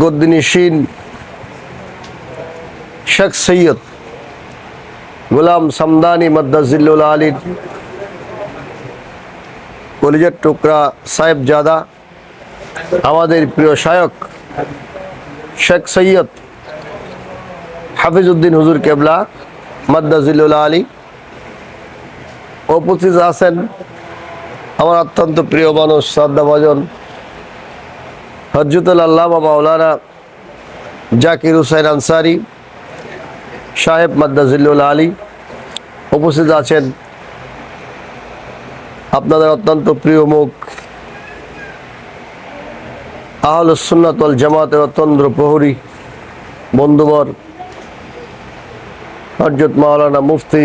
গদ্দিনিসীন শেখ সৈয়দ গোলাম সামদানি মদ্দাজিল্লুল আলীর কলিজার টুকরা সাহেব জাদা, আমাদের প্রিয় শায়ক শেখ সৈয়দ হাফিজউদ্দিন হুজুর কেবলা মাদ্দাজিল্লুল আলী। উপস্থিত আছেন আমার অত্যন্ত প্রিয় মানুষ শ্রদ্ধাভাজন হজরতুল আল্লামা মাওলানা জাকির হুসাইন আনসারি, সাহেব মাদ্দাজিল্লুল আলী উপস্থিত আছেন। আপনাদের অত্যন্ত প্রিয় মুখ আহল সুন্নাতল জামাতের অত্যন্ত প্রহরী বন্ধুবর হজরত মাওলানা মুফতি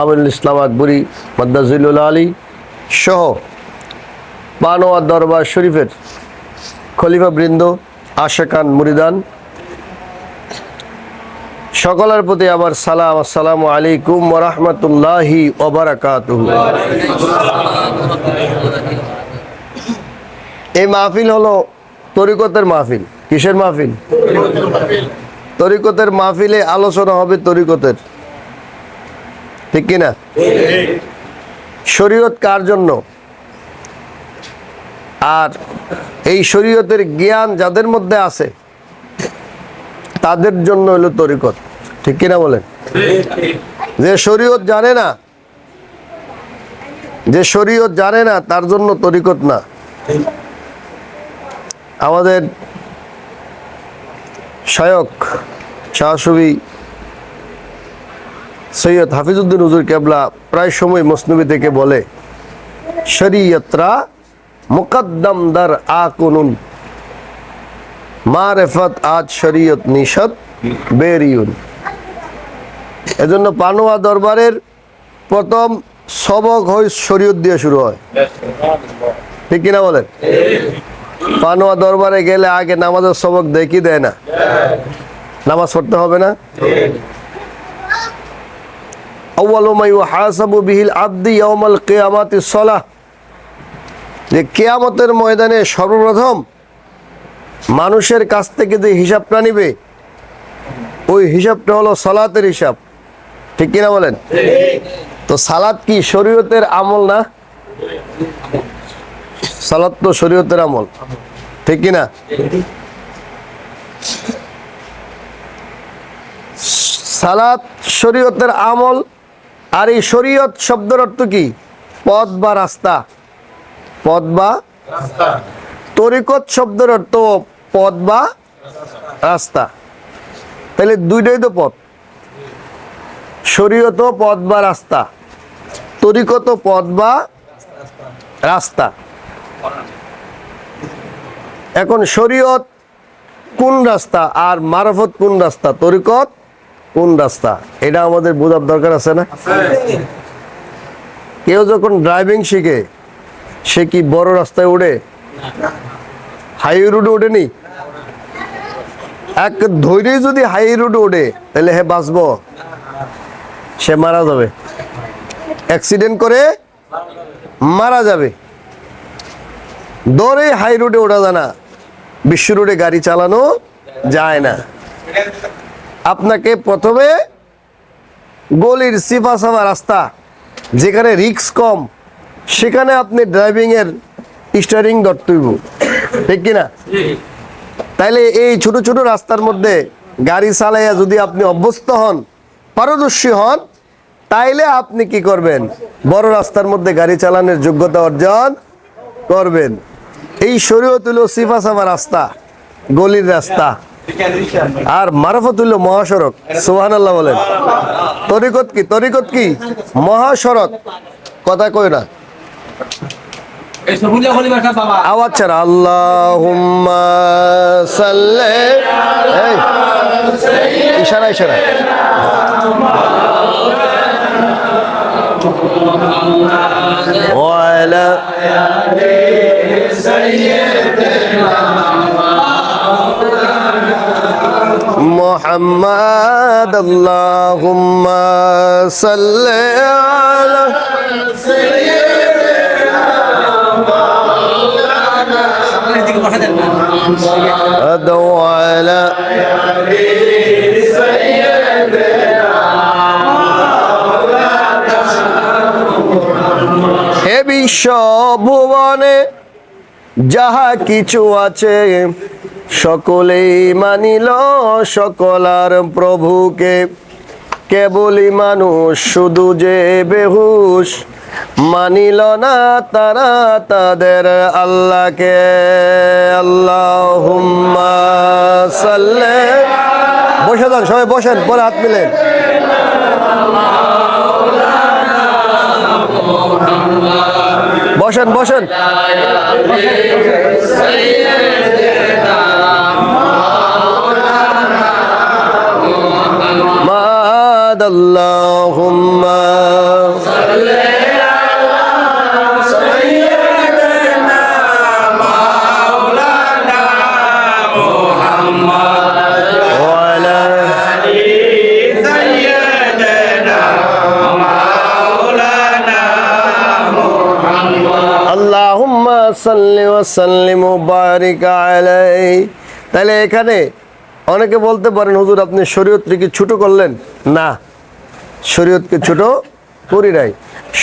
আমিনুল ইসলাম আকবরী মাদ্দাজিল্লুল আলী সহ পানোয়া দরবার শরীফের খলিফা বৃন্দ আশেকান মুরিদান সকলের প্রতি আবার সালাম আসসালামু আলাইকুম ওরহমতুল্লাহি এই মাহফিল হলো তরিকতের মাহফিল। কিসের মাহফিল? তরিকতের মাহফিলে আলোচনা হবে তরিকতের। ঠিক কিনা? শরীয়ত কার জন্য? আর এই শরীয়তের জ্ঞান যাদের মধ্যে আছে, তাদের জন্য হলো তরিকত। ঠিক কিনা বলেন? যে শরীয়ত জানে না, যে শরীয়ত জানে না, তার জন্য তরিকত না। আমাদের শায়ক শাহসবি সৈয়দ হাফিজউদ্দিন হুজুর কেবলা প্রায় সময় মসনবী থেকে বলে, শরীয়তরা মুকদ্দম দার আকুনুন মারেফত আজ শরীয়ত নিষদ, বেরিউন। এজন্য পানোয়া দরবারের প্রথম সবক হয় শরীয়ত দিয়ে শুরু হয়। ঠিক কিনা বলেন? পানোয়া দরবারে গেলে আগে নামাজের সবক দেখি দেয় না। নামাজ পড়তে হবে না? আউয়ালু মা ইউহাসাবু বিহিল আবদি ইয়াউমাল কিয়ামাতিস সালাহ। যে কেয়ামতের ময়দানে সর্বপ্রথম মানুষের কাছ থেকে যে হিসাবটা নিবে, ওই হিসাবটা হলো সালাতের হিসাব। ঠিক কিনা বলেন? তো সালাত কি শরীয়তের আমল না? সালাত তো শরীয়তের আমল। ঠিক কিনা? সালাত শরীয়তের আমল, আর এই শরীয়ত শব্দের অর্থ কি? পথ বা রাস্তা। পথ বা? তরিকত শব্দের অর্থ পথ বা? রাস্তা। তাহলে দুইটাই তো পথ শরীয়ত পথ বা রাস্তা। তরিকত পথ বা? রাস্তা। এখন শরীয়ত কোন রাস্তা আর মারফত কোন রাস্তা? তরিকত কোন রাস্তা? এটা আমাদের বোঝার দরকার আছে না? কেউ যখন ড্রাইভিং শিখে সে কি বড় রাস্তায় উঠে হাই রোডে ওঠেনি? এক ধৈর্য যদি হাই রোডে ওঠে, তাহলে হে বাঁচবো। সে মারা যাবে। অ্যাক্সিডেন্ট করে মারা যাবে। দরে হাই রোডে ওঠা যায় না। বিশ্ব রোডে গাড়ি চালানো যায় না। আপনাকে প্রথমে গলির সিফা সাফা রাস্তা, যেখানে রিক্স কম সেখানে আপনি ড্রাইভিং এর স্টারিং ধরতেইব ঠিক কিনা? তাইলে এই ছোট ছোট রাস্তার মধ্যে গাড়ি চালাইয়া যদি আপনি অভ্যস্ত হন পারদর্শী হন তাইলে আপনি কি করবেন? বড় রাস্তার মধ্যে গাড়ি চালানোর যোগ্যতা অর্জন করবেন। এই শরীয়ত হলো সিফা সাফা রাস্তা গলির রাস্তা আর মারফত হইল মহাসড়ক সুহান আল্লাহ বলেন। তরিকত কি? তরিকত কি? মহাসড়ক। কথা কই না। আওয়াজ ছাড়া আল্লাহ সাল্লে এই, ইশারা ইশারা ওয়ালা محمد اللهم صل على দিকে বসে দেন أدعو على হে বিশ্ব ভুবনে যাহা কিছু আছে সকলেই মানিল সকলার প্রভুকে কেবলই মানুষ শুধু যে বেহুশ মানিল না তারা তাদের আল্লাহকে। আল্লাহ সাল্লে। বসে যান, সবাই বসেন, পরে হাত মিলেন। বসেন বসেন। মাদ তাহলে এখানে অনেকে বলতে পারেন, হুজুর, আপনি শরীয়তকে কি ছোট করলেন? না, শরীয়তকে ছোট করি নাই।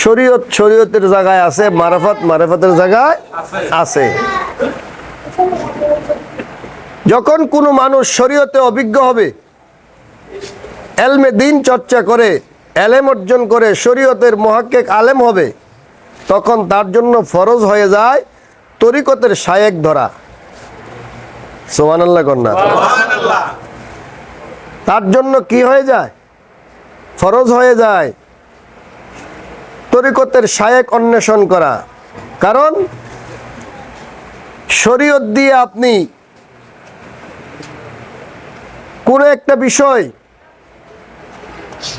শরীয়ত শরীয়তের জায়গায় আছে, মারাফাত মারাফাতের জায়গায় আছে। যখন কোনো মানুষ শরীয়তে অভিজ্ঞ হবে, এলমে দিন চর্চা করে, এলেম অর্জন করে, শরীয়তের মহাক্কেক আলেম হবে, তখন তার জন্য ফরজ হয়ে যায় তরিকতের শায়েক ধরা। সোমান আল্লাহ কন্যা তার জন্য কি হয়ে যায়? ফরজ হয়ে যায়। তরিকতের শায়েক অন্বেষণ করা। কারণ শরীয়ত দিয়ে আপনি কোনো একটা বিষয়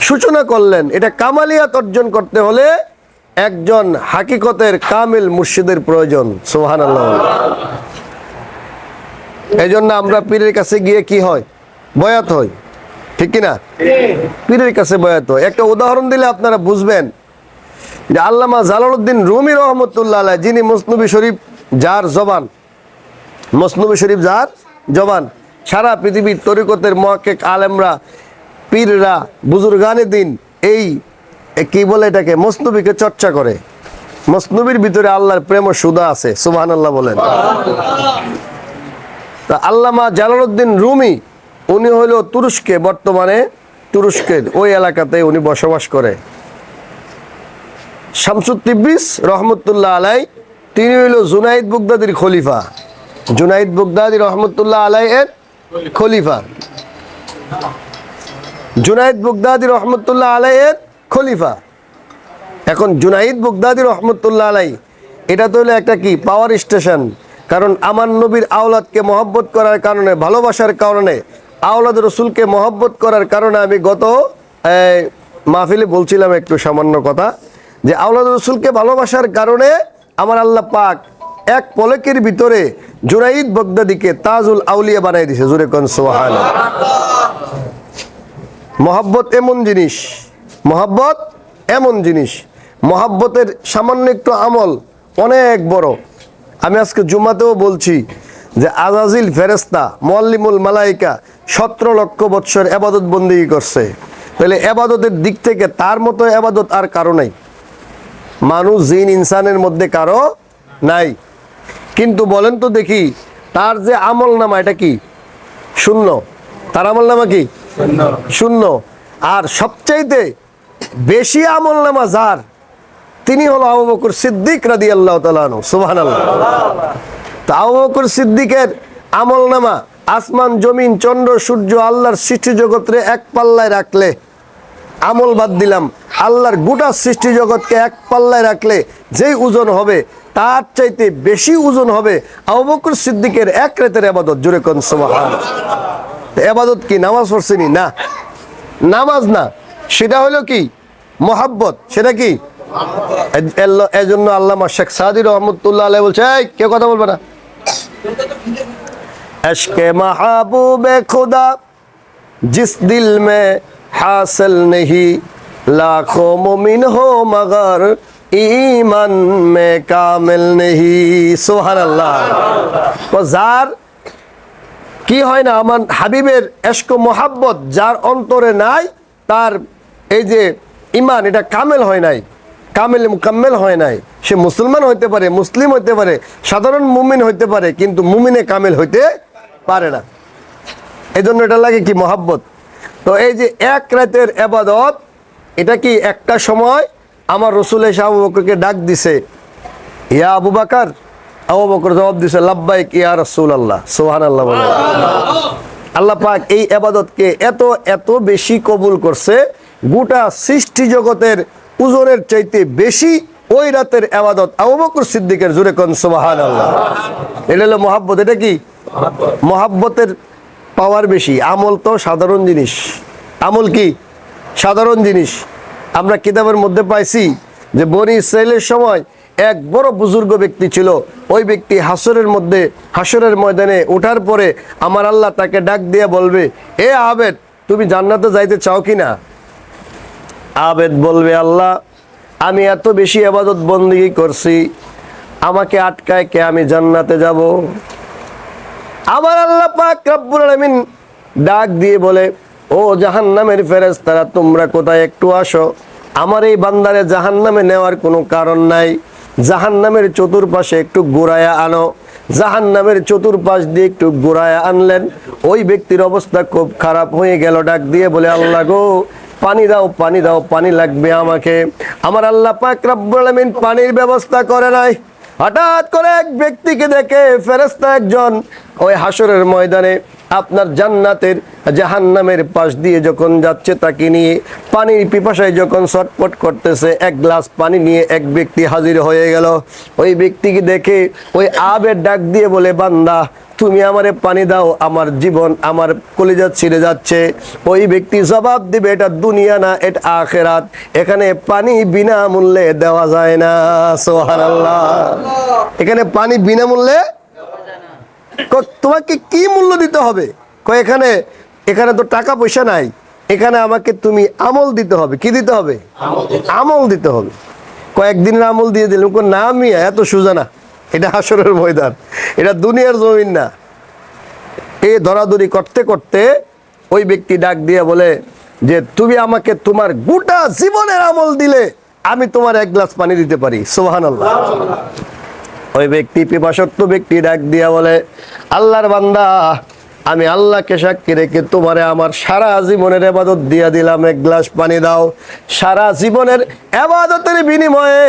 সূচনা করলেন এটা কামালিয়াত অর্জন করতে হলে একজন হাকিকতের কামিল মুর্শিদের প্রয়োজন সোহান এই জন্য আমরা পীরের কাছে গিয়ে কি হয়? বয়াত হয় ঠিক কিনা? পীরের কাছে বয়াত হয় একটা উদাহরণ দিলে আপনারা বুঝবেন যে আল্লামা জালালউদ্দিন রুমি রহমতুল্লাহ যিনি মসনবী শরীফ, যার জবান। মসনবী শরীফ যার জবান। সারা পৃথিবীর তরিকতের মহাকেক আলেমরা, পীররা, বুজুর্গানে দিন এই কি বলে এটাকে? মসনবীকে চর্চা করে। মসনবীর ভিতরে আল্লাহর প্রেম ও সুদা আছে সুবহান আল্লাহ বলেন। তা আল্লামা জালালউদ্দিন রুমি, উনি হইল তুরস্কে, বর্তমানে তুরস্কের ওই এলাকাতে উনি বসবাস করে। শামসুদ তিব্বিস রহমতুল্লাহ আলাই, তিনি হইল জুনাইদ বুগদাদির খলিফা। জুনাইদ বুগদাদি রহমতুল্লাহ আলাই এর খলিফা। জুনাইদ বুগদাদি রহমতুল্লাহ আলাই এর খলিফা। এখন জুনাইদ বুগদাদি রহমতুল্লাহ আলাই, এটা তো হলো একটা কি? পাওয়ার স্টেশন কারণ আমার নবীর আওলাদকে মহব্বত করার কারণে, ভালোবাসার কারণে, আওলাদ রসুলকে মহব্বত করার কারণে আমি গত মাহফিলে বলছিলাম একটু সামান্য কথা, যে আওলাদ রসুলকে ভালোবাসার কারণে আমার আল্লাহ পাক এক পলকের ভিতরে জুনাইদ বগদাদিকে তাজুল আউলিয়া বানাই দিছে, জুরে কন সোহান মহাব্বত এমন জিনিস মহাব্বত এমন জিনিস। মহাব্বতের সামান্য একটু আমল অনেক বড়। আমি আজকে জুমাতেও বলছি যে আজাজিল ফেরেস্তা মল্লিমুল মালাইকা সতেরো লক্ষ বৎসর এবাদত বন্দি করছে। তাহলে এবাদতের দিক থেকে তার মতো এবাদত আর কারও নাই। মানুষ জিন ইনসানের মধ্যে কারও নাই। কিন্তু বলেন তো দেখি তার যে আমল নামা এটা কি? শূন্য। তার আমল নামা কি? শূন্য। আর সবচাইতে বেশি আমল নামা যার, তিনি হলো আবু বকর সিদ্দিক রাদি আল্লাহ তালু আল্লাহ তা আবু বকর সিদ্দিকের আমল নামা, আসমান, জমিন, চন্দ্র, সূর্য, আল্লাহর সৃষ্টি জগৎরে এক পাল্লায় রাখলে আমল বাদ দিলাম, আল্লাহর গোটা সৃষ্টি জগৎকে এক পাল্লায় রাখলে যেই ওজন হবে, তার চাইতে বেশি ওজন হবে আবু বকর সিদ্দিকের এক রেতের আবাদত জুড়ে কোন সুবহান এবাদত কি, নামাজ পড়ছেনি? না। নামাজ না সেটা হলো কি? মোহাব্বত। সেটা কি? এজন্য আল্লামা শেখ সাদি রহমতুল্লাহ আলাই বলছে, এই, কেউ কথা বলবে না? এশকে মাহবুবে খুদা, জিস দিল মে হাসল নেহি, লাখো মমিন হো মগর ইমান মে কামিল নেহি। সোহান আল্লাহ যার কি হয় না, আমার হাবিবের এশক মোহাব্বত যার অন্তরে নাই, তার এই যে ইমান, এটা কামেল হয় নাই। কামেল, মুকাম্মেল হয় নাই। সে মুসলমান হইতে পারে, মুসলিম হইতে পারে, সাধারণ মুমিন হইতে পারে, কিন্তু মুমিনে কামেল হইতে পারে না। এই জন্য এটা লাগে কি মহাব্বত। তো এই যে এক রাতের এবাদত, এটা কি একটা সময়? আমার রসুল এসে আবু বকরকে ডাক দিছে, ইয়া আবু বাকার। আবু বকর জবাব দিছে, লাব্বাইক ইয়া রসুল আল্লাহ সোহান আল্লাহ আল্লাহ পাক এই আবাদতকে এত এত বেশি কবুল করছে গোটা সৃষ্টি জগতের উজনের চাইতে বেশি ওই রাতের আবাদত আবু বকর সিদ্দিকের জুড়ে কন সোহান আল্লাহ এটা হলো মহাব্বত, এটা কি? মহাব্বতের পাওয়ার বেশি। আমল তো সাধারণ জিনিস। আমল কি? সাধারণ জিনিস। আমরা কিতাবের মধ্যে পাইছি যে বনি ইসরায়েলের সময় এক বড় বুজুর্গ ব্যক্তি ছিল। ওই ব্যক্তি হাসরের মধ্যে, হাসরের ময়দানে ওঠার পরে আমার আল্লাহ তাকে ডাক দিয়ে বলবে, এ আবেদ, তুমি জান্নাতে যাইতে চাও কি না আবেদ বলবে, আল্লাহ, আমি এত বেশি আবাদত বন্দিগি করছি? আমাকে আটকায় কে? আমি জান্নাতে যাব। আমার আল্লাহ পাক রব্বুল আলামিন ডাক দিয়ে বলে, ও জাহান্নামের ফেরেশতারা, তোমরা কোথায় একটু আসো। আমার এই বান্দারে জাহান্নামে নেওয়ার কোনো কারণ নাই। জাহান্নামের চতুর্পাশে একটু ঘুরায়া আনো। জাহান্নামের চতুর্পাশ দিয়ে একটু ঘুরায়া আনলেন। ওই ব্যক্তির অবস্থা খুব খারাপ হয়ে গেল। ডাক দিয়ে বলে, আল্লাহ গো পানি দাও পানি দাও, পানি লাগবে আমাকে। আমার আল্লাহ পাক রাব্বুল পানির ব্যবস্থা করে নাই। হঠাৎ করে এক ব্যক্তিকে দেখে ফেরেস্তা একজন ওই হাসরের ময়দানে আপনার জান্নাতের জাহান্নামের পাশ দিয়ে যখন যাচ্ছে, তাকে নিয়ে পানির পিপাসায় যখন ছটপট করতেছে, এক গ্লাস পানি নিয়ে এক ব্যক্তি হাজির হয়ে গেল। ওই ব্যক্তিকে দেখে ওই আবের ডাক দিয়ে বলে, বান্দা, তুমি আমারে পানি দাও, আমার জীবন আমার কলিজা ছিঁড়ে যাচ্ছে। ওই ব্যক্তি জবাব দিবে, এটা দুনিয়া না, এটা আখেরাত। এখানে পানি বিনামূল্যে দেওয়া যায় না। সোহান এখানে পানি বিনামূল্যে তোমাকে কি মূল্য দিতে হবে? কয় এখানে এখানে তো টাকা পয়সা নাই। এখানে আমাকে তুমি আমল দিতে হবে। কি দিতে হবে? আমল দিতে হবে। কয়েকদিনের আমল দিয়ে দিলাম। কই, না আমি এত সোজা না। এটা হাসরের ময়দান। এটা দুনিয়ার জমিন না। এই ধরাধরি করতে করতে ওই ব্যক্তি ডাক দিয়ে বলে যে তুমি আমাকে তোমার গোটা জীবনের আমল দিলে আমি তোমার এক গ্লাস পানি দিতে পারি। সোহান ওই ব্যক্তি পিপাসত্ব ব্যক্তি ডাক দিয়া বলে, আল্লাহর বান্দা, আমি আল্লাহকে সাক্ষী রেখে তোমারে আমার সারা জীবনের এবাদত দিয়া দিলাম। এক গ্লাস পানি দাও। সারা জীবনের এবাদতের বিনিময়ে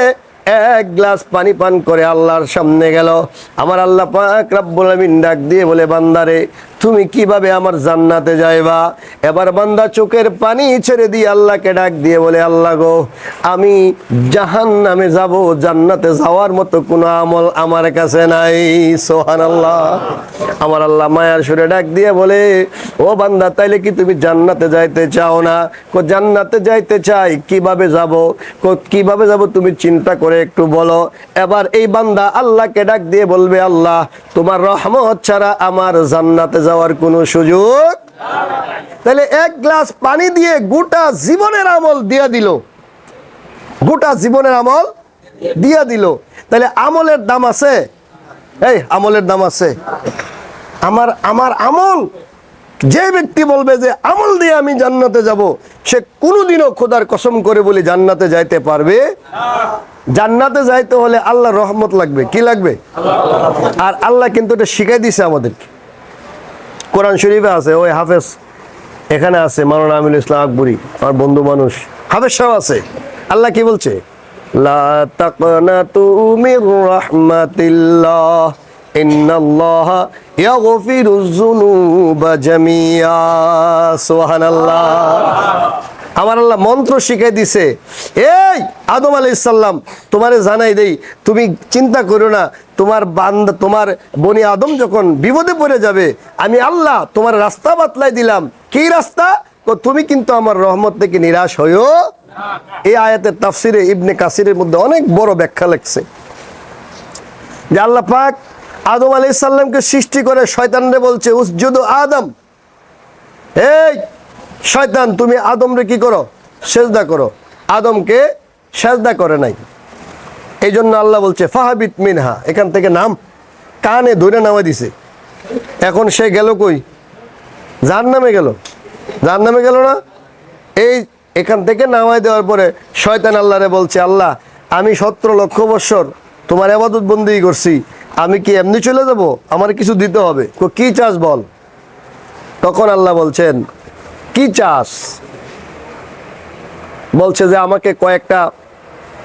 এক গ্লাস পানি পান করে আল্লাহর সামনে গেল। আমার আল্লাহ পাক রাব্বুল আমিন ডাক দিয়ে বলে বান্দারে তুমি কীভাবে আমার জান্নাতে যাইবা? এবার বান্দা চোখের পানি ছেড়ে দিয়ে আল্লাহকে ডাক দিয়ে বলে, আল্লাহ গো, আমি জাহান নামে যাব, জান্নাতে যাওয়ার মতো কোনো আমল আমার কাছে নাই। সোহান আল্লাহ আমার আল্লাহ মায়ার সুরে ডাক দিয়ে বলে, ও বান্দা, তাইলে কি তুমি জান্নাতে যাইতে চাও না? কো, জান্নাতে যাইতে চাই, কীভাবে যাব? কো, কীভাবে যাব তুমি চিন্তা করে একটু বলো। এবার এই বান্দা আল্লাহকে ডাক দিয়ে বলবে, আল্লাহ, তোমার রহমত ছাড়া আমার জান্নাতে যাওয়ার কোনো সুযোগ? তাহলে এক গ্লাস পানি দিয়ে গোটা জীবনের আমল দিয়া দিল। গোটা জীবনের আমল দিয়া দিল। তাহলে আমলের দাম আছে? এই, আমলের দাম আছে। আমার আমার আমল, যে ব্যক্তি বলবে যে আমল দিয়ে আমি জান্নাতে যাব, সে কোনোদিনও খোদার কসম করে বলে জান্নাতে যাইতে পারবে? জান্নাতে যাইতে হলে আল্লাহ রহমত লাগবে। কি লাগবে? আর আল্লাহ কিন্তু এটা শিখাই দিছে আমাদেরকে। কোরআন শরীফে আছে, ওই হাফেজ এখানে আছে, মাওলানা আমিনুল ইসলাম আকবরী, আমার বন্ধু মানুষ। হাফেজ সাহেব আছে। আল্লাহ কি বলছে? লা আমার আল্লাহ মন্ত্র শিখাই দিছে। এই আদম আলাইসাল্লাম তোমারে জানাই দেই, তুমি চিন্তা করো না, তোমার বান্দা, তোমার বনি আদম যখন বিপদে পড়ে যাবে, আমি আল্লাহ তোমার রাস্তা বাতলাই দিলাম। কি রাস্তা? তুমি কিন্তু আমার রহমত থেকে নিরাশ হইও। এই আয়াতের তাফসিরে ইবনে কাসিরের মধ্যে অনেক বড় ব্যাখ্যা লাগছে যে আল্লাহ পাক আদম আলাইসাল্লামকে সৃষ্টি করে শয়তানরে বলছে, উসজুদ আদম। এই শয়তান তুমি আদমরে কি করো? সেজদা করো। আদমকে সেজদা করে নাই। এই জন্য আল্লাহ বলছে ফাহাবিত মিনহা। এখান থেকে নাম কানে ধরে নামা দিছে। এখন সে গেল কই? যার নামে গেল। যার নামে গেল না? এই এখান থেকে নামাই দেওয়ার পরে শয়তান আল্লাহরে বলছে আল্লাহ আমি সতেরো লক্ষ বৎসর তোমার আবাদত বন্দি করছি। আমি কি এমনি চলে যাব? আমার কিছু দিতে হবে। কো, চাস বল? তখন আল্লাহ বলছেন কি চাস? বলছে যে আমাকে কয়েকটা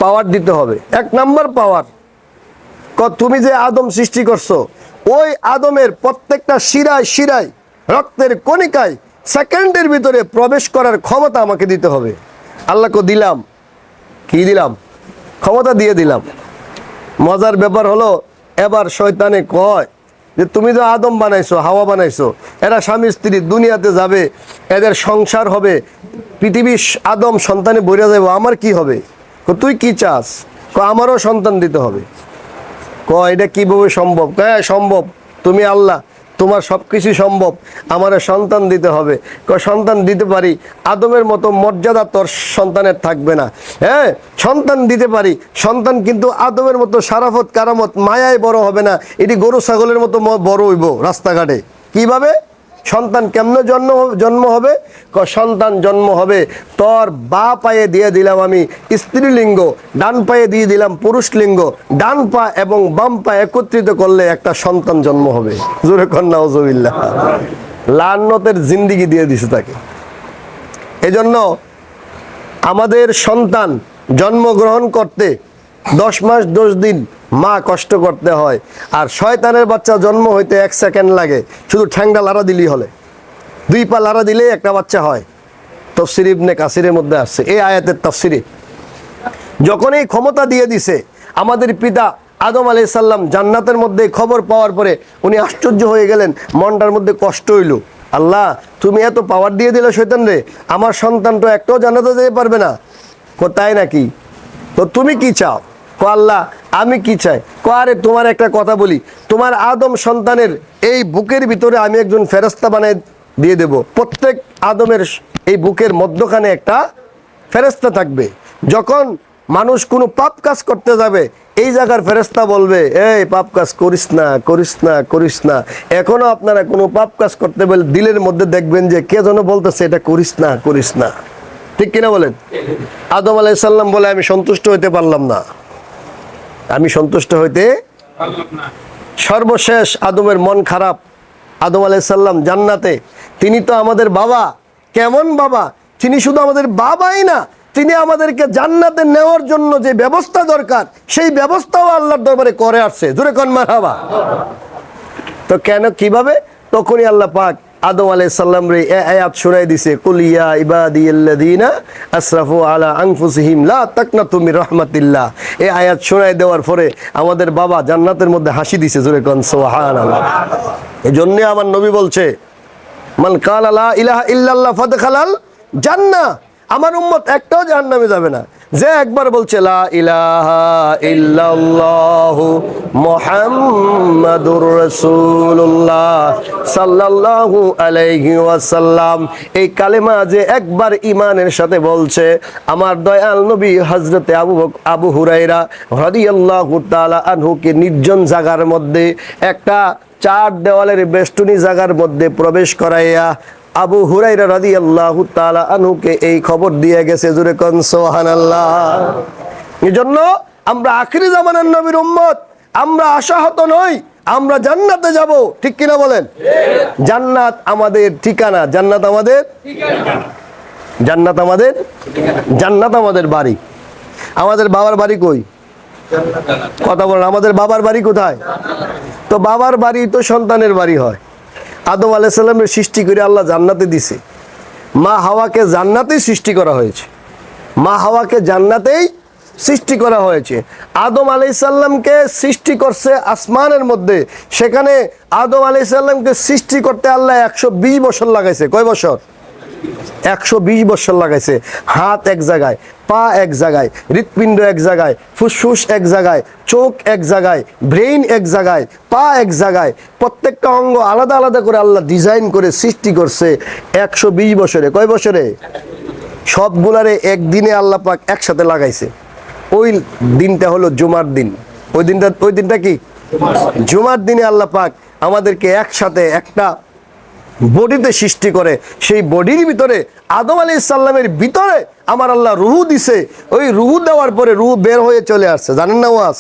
পাওয়ার দিতে হবে। এক নাম্বার পাওয়ার ক তুমি যে আদম সৃষ্টি করছ, ওই আদমের প্রত্যেকটা শিরায় শিরায়, রক্তের কণিকায় সেকেন্ডের ভিতরে প্রবেশ করার ক্ষমতা আমাকে দিতে হবে। আল্লাহকে দিলাম। কি দিলাম? ক্ষমতা দিয়ে দিলাম। মজার ব্যাপার হলো, এবার শয়তানে কয় যে তুমি তো আদম বানাইছো, হাওয়া বানাইছো, এরা স্বামী স্ত্রী দুনিয়াতে যাবে, এদের সংসার হবে, পৃথিবীর আদম সন্তানে বইরা যাব আমার কি হবে? তুই কি চাস? ক, আমারও সন্তান দিতে হবে। ক, এটা কীভাবে সম্ভব? হ্যাঁ সম্ভব। তুমি আল্লাহ তোমার সব কিছু সম্ভব, আমার সন্তান দিতে হবে। সন্তান দিতে পারি, আদমের মতো মর্যাদা তোর সন্তানের থাকবে না। হ্যাঁ সন্তান দিতে পারি, সন্তান কিন্তু আদমের মতো সারাফত, কারামত, মায়ায় বড় হবে না। এটি গরু, ছাগলের মতো বড় হইব রাস্তাঘাটে। কীভাবে? সন্তান কেমনে জন্ম জন্ম হবে? ক, সন্তান জন্ম হবে। তোর বা পায়ে দিয়ে দিলাম আমি স্ত্রীলিঙ্গ, ডান পায়ে দিয়ে দিলাম পুরুষ লিঙ্গ ডান পা এবং বাম পা একত্রিত করলে একটা সন্তান জন্ম হবে। জোরে কন্যা ওজবিল্লাহ লান্নতের জিন্দিগি দিয়ে দিছে তাকে। এজন্য আমাদের সন্তান জন্মগ্রহণ করতে দশ মাস দশ দিন মা কষ্ট করতে হয়। আর শয়তানের বাচ্চা জন্ম হইতে এক সেকেন্ড লাগে। শুধু ঠ্যাংটা লাড়া দিলেই হলে। দুই পা লাড়া দিলেই একটা বাচ্চা হয়। তফসির ইবনে কাসিরের মধ্যে আসছে। এই আয়াতের তফসিরে। যখন এই ক্ষমতা দিয়ে দিছে, আমাদের পিতা আদম আলাই সাল্লাম জান্নাতের মধ্যে খবর পাওয়ার পরে উনি আশ্চর্য হয়ে গেলেন। মনটার মধ্যে কষ্ট হইল। আল্লাহ, তুমি এত পাওয়ার দিয়ে দিলে শৈতান রে। আমার সন্তান তো একটাও জান্নাতে যেতে পারবে না। তাই নাকি? তো তুমি কি চাও? আল্লাহ, আমি কি চাই? কো, আরে তোমার একটা কথা বলি। তোমার আদম সন্তানের এই বুকের ভিতরে আমি একজন ফেরস্তা বানাই দিয়ে দেব। প্রত্যেক আদমের এই বুকের মধ্যখানে একটা ফেরেস্তা থাকবে। যখন মানুষ কোনো পাপ কাজ করতে যাবে, এই জায়গার ফেরেস্তা বলবে, এই পাপ কাজ করিস না করিস না করিস না। এখনও আপনারা কোনো পাপ কাজ করতে বলে দিলের মধ্যে দেখবেন যে কে যেন বলতেছে, এটা করিস না করিস না। ঠিক কিনা বলেন? আদম আলাইসাল্লাম বলে, আমি সন্তুষ্ট হইতে পারলাম না। আমি সন্তুষ্ট হইতে সর্বশেষ আদমের মন খারাপ। আদম আলাইসাল্লাম জান্নাতে। তিনি তো আমাদের বাবা। কেমন বাবা? তিনি শুধু আমাদের বাবাই না, তিনি আমাদেরকে জান্নাতে নেওয়ার জন্য যে ব্যবস্থা দরকার, সেই ব্যবস্থাও আল্লাহর দরবারে করে আসছে। জোরে কন মারহাবা। তো কেন, কীভাবে? তখনই আল্লাহ পাক আদম আলাইসাল্লাম রে এ আয়াত শুনাই দিছে কুলিয়া ইবাদি আল্লাযিনা আসরাফু আলা আনফুসিহিম, লা তাকনাতু মির রাহমাতিল্লাহ। এই আয়াত শুনাই দেওয়ার পরে আমাদের বাবা জান্নাতের মধ্যে হাসি দিছে, জোরে কোন, সুবহানাল্লাহ। এজন্য আমার নবী বলছে, মান কালা লা ইলাহা ইল্লাল্লাহ ফাদখালাল জান্নাহ। আমার উম্মত একটাও জাহান্নামে যাবে না। যে একবার বলছে, লা ইলাহা ইল্লাল্লাহ মুহাম্মাদুর সাল্লাল্লাহু আলাইহি এই কালেমা যে একবার ইমানের সাথে বলছে, আমার দয়াল নবী হযরতে আবু আবু হুরায়রা রাদিয়াল্লাহু তাআলা আনহুকে নির্জন জায়গার মধ্যে, একটা চার দেওয়ালের বেষ্টনী জায়গার মধ্যে প্রবেশ করাইয়া আবু হুরাইরা রাদি আল্লাহ তালা আনুকে এই খবর দিয়ে গেছে, জুরে কন সোহান আল্লাহ এই জন্য আমরা আখিরি জামানের নবীর উম্মত, আমরা আশাহত নই, আমরা জান্নাতে যাব, ঠিক কিনা বলেন? জান্নাত আমাদের ঠিকানা, জান্নাত আমাদের জান্নাত আমাদের জান্নাত আমাদের বাড়ি। আমাদের বাবার বাড়ি কই? কথা বলেন, আমাদের বাবার বাড়ি কোথায়? তো বাবার বাড়ি তো সন্তানের বাড়ি হয়। আদম আলাইসাল্লামের সৃষ্টি করে আল্লাহ জান্নাতে দিছে। মা হাওয়াকে জান্নাতেই সৃষ্টি করা হয়েছে। মা হাওয়াকে জান্নাতেই সৃষ্টি করা হয়েছে। আদম আলাইসাল্লামকে সৃষ্টি করছে আসমানের মধ্যে। সেখানে আদম আলাইসাল্লামকে সৃষ্টি করতে আল্লাহ একশো বিশ বছর লাগাইছে। কয় বছর? একশো বিশ বছর লাগাইছে। হাত এক জায়গায়, পা এক জায়গায়, হৃৎপিণ্ড এক জায়গায়, ফুসফুস এক জায়গায়, চোখ এক জায়গায়, ব্রেইন এক জায়গায়, পা এক জায়গায়। প্রত্যেকটা অঙ্গ আলাদা আলাদা করে আল্লাহ ডিজাইন করে সৃষ্টি করছে একশো বিশ বছরে। কয় বছরে? সবগুলারে একদিনে আল্লাহ পাক একসাথে লাগাইছে। ওই দিনটা হলো জুমার দিন। ওই দিনটা ওই দিনটা কি? জুমার দিনে আল্লাহ পাক আমাদেরকে একসাথে একটা বডিতে সৃষ্টি করে, সেই বডির ভিতরে আদম আলী ইসাল্লামের ভিতরে আমার আল্লাহ রুহু দিছে। ওই রুহু দেওয়ার পরে রুহু বের হয়ে চলে আসছে। জানেন না ওয়াস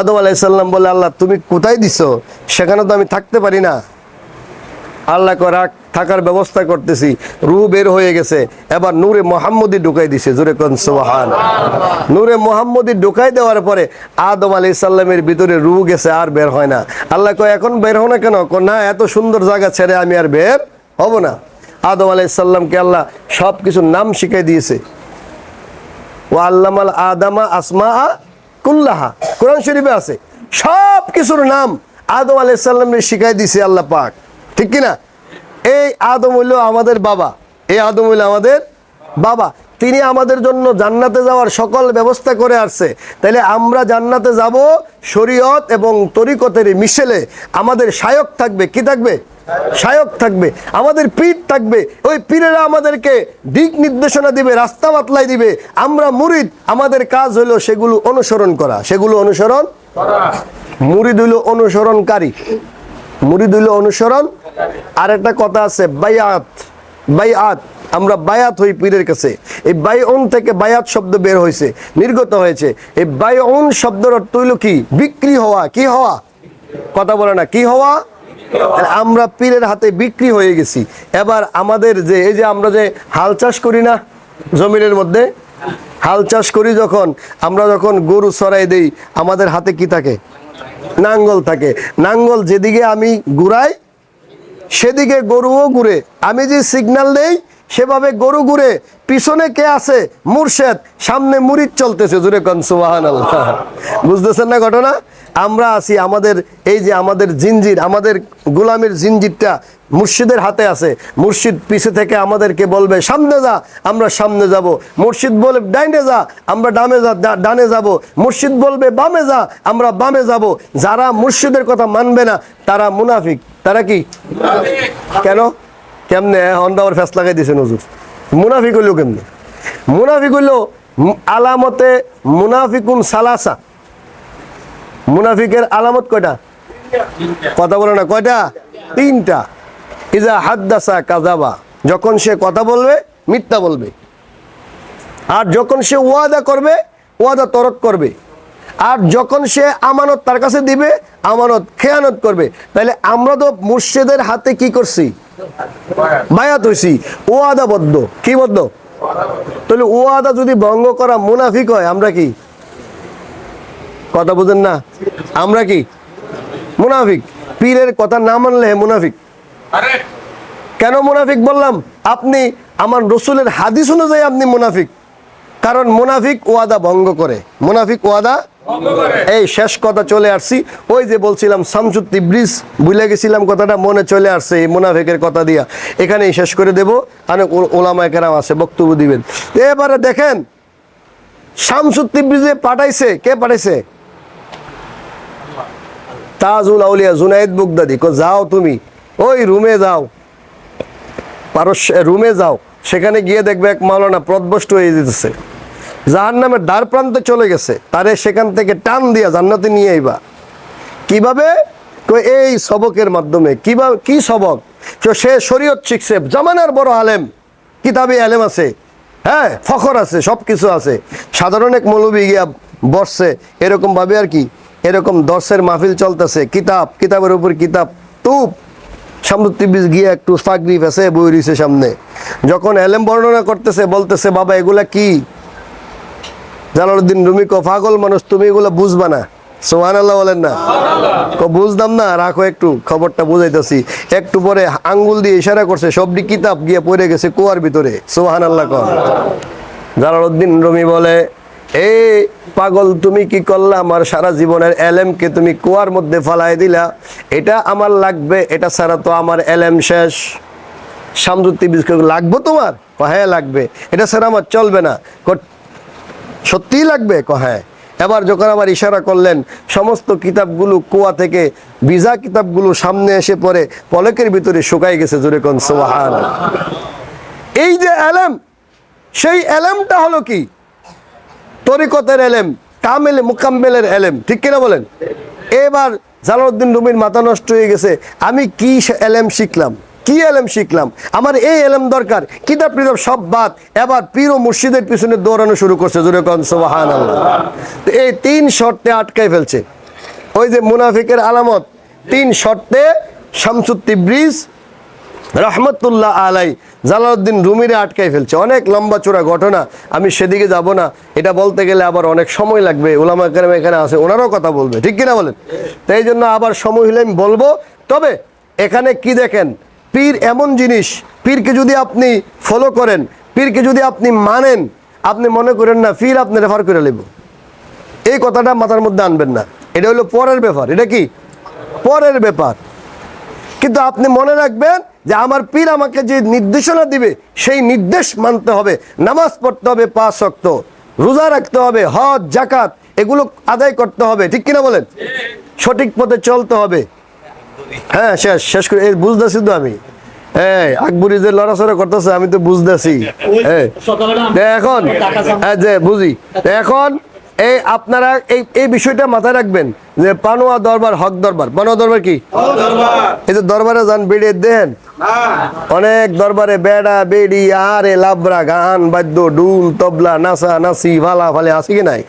আদম আলাইসাল্লাম বলে, আল্লাহ, তুমি কোথায় দিছো? সেখানে তো আমি থাকতে পারি না। আল্লাহ কয়, রাখ, থাকার ব্যবস্থা করতেছি। রু বের হয়ে গেছে। এবার নূরে মোহাম্মদী ঢুকাই দিছে, জুরে কোন সোহান নূরে মোহাম্মদী ঢুকাই দেওয়ার পরে আদম আলী সাল্লামের ভিতরে রু গেছে, আর বের হয় না। আল্লাহ কয়, এখন বের হো না কেন? না, এত সুন্দর জায়গা ছেড়ে আমি আর বের হব না। আদম আলাই সাল্লামকে আল্লাহ সব কিছুর নাম শিখাই দিয়েছে। ও আল্লামাল আদামা আসমা কুল্লাহা। কোরআন শরীফে আছে। সব কিছুর নাম আদম আলাইসাল্লামের শিখাই দিছে আল্লাহ পাক। ঠিক কিনা? এই আদম হইল আমাদের বাবা। এই আদম হইল আমাদের বাবা। তিনি আমাদের জন্য জান্নাতে যাওয়ার সকল ব্যবস্থা করে আসছে। তাইলে আমরা জান্নাতে যাব শরীয়ত এবং তরিকতের মিশেলে। আমাদের শায়ক থাকবে। কি থাকবে? শায়ক থাকবে। আমাদের পীর থাকবে। ওই পীরেরা আমাদেরকে দিক নির্দেশনা দিবে, রাস্তা বাতলাই দিবে। আমরা মুরিদ। আমাদের কাজ হলো সেগুলো অনুসরণ করা। সেগুলো অনুসরণ মুরিদ হইল অনুসরণকারী। মুরিদ অনুসরণ। আর একটা কথা আছে বায়াত বায়াত আমরা বায়াত হই পীরের কাছে। এই বায়ন থেকে বায়াত শব্দ বের হয়েছে, নির্গত হয়েছে। এই বায়ন শব্দের অর্থ হইল কি? বিক্রি হওয়া, কি হওয়া? কথা বলে না, কি হওয়া? আমরা পীরের হাতে বিক্রি হয়ে গেছি। এবার আমাদের যে, এই যে আমরা যে হাল চাষ করি না জমিনের মধ্যে, হাল চাষ করি যখন, আমরা যখন গরু সরাই দেই, আমাদের হাতে কি থাকে? নাঙ্গল থাকে। নাঙ্গল যেদিকে আমি ঘুরাই সেদিকে গরুও ঘুরে। আমি যে সিগন্যাল দেই সেভাবে গরু ঘুরে পিছনে কে আছে? মুর্শেদ। সামনে মুরিদ চলতেছে জুরে কন সুবাহান আল্লাহ বুঝতেছেন না ঘটনা? আমরা আছি আমাদের এই যে আমাদের জিঞ্জির আমাদের গোলামের জিঞ্জিরটা মুর্শিদের হাতে আছে। মুর্শিদ পিছে থেকে আমাদেরকে বলবে সামনে যা আমরা সামনে যাব। মুর্শিদ বলবে ডাইনে যা আমরা ডামে যা ডানে যাব। মুর্শিদ বলবে বামে যা আমরা বামে যাব। যারা মুর্শিদের কথা মানবে না তারা মুনাফিক। তারা কি? কেন? কেমনে? হন্ডা আবার ফ্যাস লাগাই দিয়েছে নজর। মুনাফিক হইল কেমনে? মুনাফিক হইল আলামতে মুনাফিকুন সালাসা। মুনাফিকের আলামত কয়টা? কথা বলে না, কয়টা? তিনটা। ইজা হাদ্দাসা কাজাবা যখন সে কথা বলবে, মিথ্যা বলবে। আর যখন সে ওয়াদা করবে, ওয়াদা তরক করবে। আর যখন সে আমানত তার কাছে দিবে, আমানত খেয়ানত করবে। তাহলে আমরা তো মুর্শিদের হাতে কি করছি? বায়াত হইছি ওয়াদাবদ্ধ কি বদ্ধ? তাহলে ওয়াদা যদি ভঙ্গ করা মুনাফিক হয় আমরা কি? কথা বুঝেন না? আমরা কি? মুনাফিক। পীরের কথা না মানলে মুনাফিক। কেন মুনাফিক বললাম? আপনি আমার রসুলের হাদিস অনুযায়ী আপনি মুনাফিক। কারণ মুনাফিক ওয়াদা ভঙ্গ করে। মুনাফিক ওয়াদা এই শেষ কথা চলে আসছি। ওই যে বলছিলাম শামসুদ তিব্রিজ ভুলে গেছিলাম কথাটা, মনে চলে আসছে এই মুনাফিকের কথা দিয়া। এখানেই শেষ করে দেব অনেক ও- কেরাম আছে, বক্তব্য দিবেন। এবারে দেখেন শামসুদ তিব্রিজে পাঠাইছে, কে পাঠাইছে? তাজুল আউলিয়া, জুনাইদ বুগদাদি কো, যাও তুমি। ওই রুমে যাও। পারস্য রুমে যাও। সেখানে গিয়ে দেখবে এক মাওলানা প্রদবষ্ট হয়ে যেতেছে। যার নামে দ্বার প্রান্তে চলে গেছে, তারে সেখান থেকে টান দিয়া জান্নাতে নিয়ে আইবা। কীভাবে? এই সবকের মাধ্যমে। কীভাবে কি সবক? সে শরীয়ত শিখছে, জামানার বড় আলেম। কিতাবে আলেম আছে। হ্যাঁ ফখর আছে সব কিছু আছে। সাধারণ এক মৌলবী গিয়া বসছে, এরকম ভাবে আর কি, এরকম দর্শের মাহফিল চলতেছে, কিতাব, কিতাবের উপর কিতাব, তুপ। সামুদ্রিক বীজ গিয়ে একটু ফাগরি ফেসে বই রইছে সামনে। যখন এলেম বর্ণনা করতেছে, বলতেছে, বাবা, এগুলা কি? জালালউদ্দিন রুমি কো, পাগল মানুষ, তুমি এগুলো বুঝবা না। সোহান আল্লাহ বলেন না। কো, বুঝতাম না, রাখো একটু, খবরটা বুঝাইতেছি। একটু পরে আঙ্গুল দিয়ে ইশারা করছে, সবটি কিতাব গিয়ে পড়ে গেছে কুয়ার ভিতরে। সোহান আল্লাহ কর জালালউদ্দিন রুমি বলে এই পাগল, তুমি কি করলা? আমার সারা জীবনের এলেমকে তুমি কুয়ার মধ্যে ফালাই দিলা। এটা আমার লাগবে, এটা ছাড়া তো আমার এলেম শেষ। সামরুতি লাগবো তোমার? হ্যাঁ লাগবে। এটা ছাড়া আমার চলবে না। সত্যিই লাগবে? হ্যাঁ এবার যখন আবার ইশারা করলেন, সমস্ত কিতাবগুলো কুয়া থেকে ভিজা কিতাবগুলো সামনে এসে পড়ে, পলকের ভিতরে শুকাই গেছে জোরে কোন সোহান এই যে অ্যালাম সেই অ্যালামটা হলো কি? তরিকতের এলেম, কামেল মুকাম্মেলের এলেম, ঠিক কিনা বলেন? এবার জালালউদ্দিন রুমির মাথা নষ্ট হয়ে গেছে, আমি কি এলেম শিখলাম? কি এলেম শিখলাম? আমার এই এলেম দরকার। কিতাব টিতাব সব বাদ। এবার পীর ও মুর্শিদের পিছনে দৌড়ানো শুরু করছে সোবাহান এই তিন শর্তে আটকাই ফেলছে। ওই যে মুনাফিকের আলামত, তিন শর্তে শামসুত্তি ব্রিজ রহমতুল্লাহ আলাই জালাউদ্দিন রুমিরে আটকাই ফেলছে। অনেক লম্বা চূড়া ঘটনা, আমি সেদিকে যাব না। এটা বলতে গেলে আবার অনেক সময় লাগবে। ওলামা কেরাম এখানে আছে, ওনারাও কথা বলবে। ঠিক কিনা বলেন? তো এই জন্য আবার সময় হলে আমি বলব। তবে এখানে কি দেখেন? পীর এমন জিনিস, পীরকে যদি আপনি ফলো করেন, পীরকে যদি আপনি মানেন, আপনি মনে করেন না, পীর আপনি রেফার করে নেব। এই কথাটা মাথার মধ্যে আনবেন না। এটা হলো পরের ব্যাপার। এটা কি? পরের ব্যাপার। কিন্তু আপনি মনে রাখবেন যে আমার পীর আমাকে যে নির্দেশনা দিবে, সেই নির্দেশ মানতে হবে। নামাজ পড়তে হবে পাঁচ শক্ত রোজা রাখতে হবে, হজ জাকাত এগুলো আদায় করতে হবে। ঠিক কিনা বলেন? সঠিক পথে চলতে হবে। হ্যাঁ শেষ শেষ করে এই বুঝতেছি তো আমি। হ্যাঁ আকবরি যে লড়াচড়া করতেছে আমি তো বুঝতেছি। হ্যাঁ এখন। হ্যাঁ যে বুঝি। এখন। এই আপনারা এই এই বিষয়টা মাথায় রাখবেন যে পানোয়া দরবার হক দরবার। পানোয়া দরবার কি? এই যে দরবারে যান বেড়ে দেন। অনেক দরবারে বেড়া বেড়ি আরে লাবরা গান বাদ্য ডুল তবলা নাচা নাচি ভালা ফালে আছে কি নাই?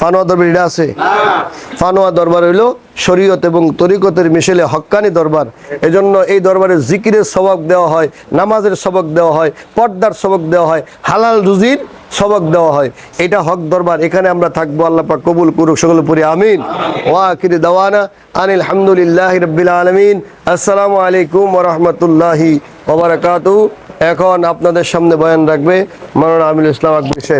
ফানোয়া দরবার এটা আছে ফানোয়া দরবার হইল শরীয়ত এবং তরিকতের মিশেলে হক্কানি দরবার। এজন্য এই দরবারে জিকিরের সবক দেওয়া হয় নামাজের সবক দেওয়া হয় পর্দার সবক দেওয়া হয় হালাল রুজির সবক দেওয়া হয়। এটা হক দরবার, এখানে আমরা থাকব, আল্লাহ পাক কবুল করুক সকল পুরি আমিন। ওয়াকির দাওয়ানা আনিল হামদুলিল্লাহ রব্বিল আলমিন। আসসালামু আলাইকুম ওরহমতুল্লাহি ওবরাকাতু এখন আপনাদের সামনে বয়ান রাখবে মানুষ আমিল ইসলাম আকবর সাহেব।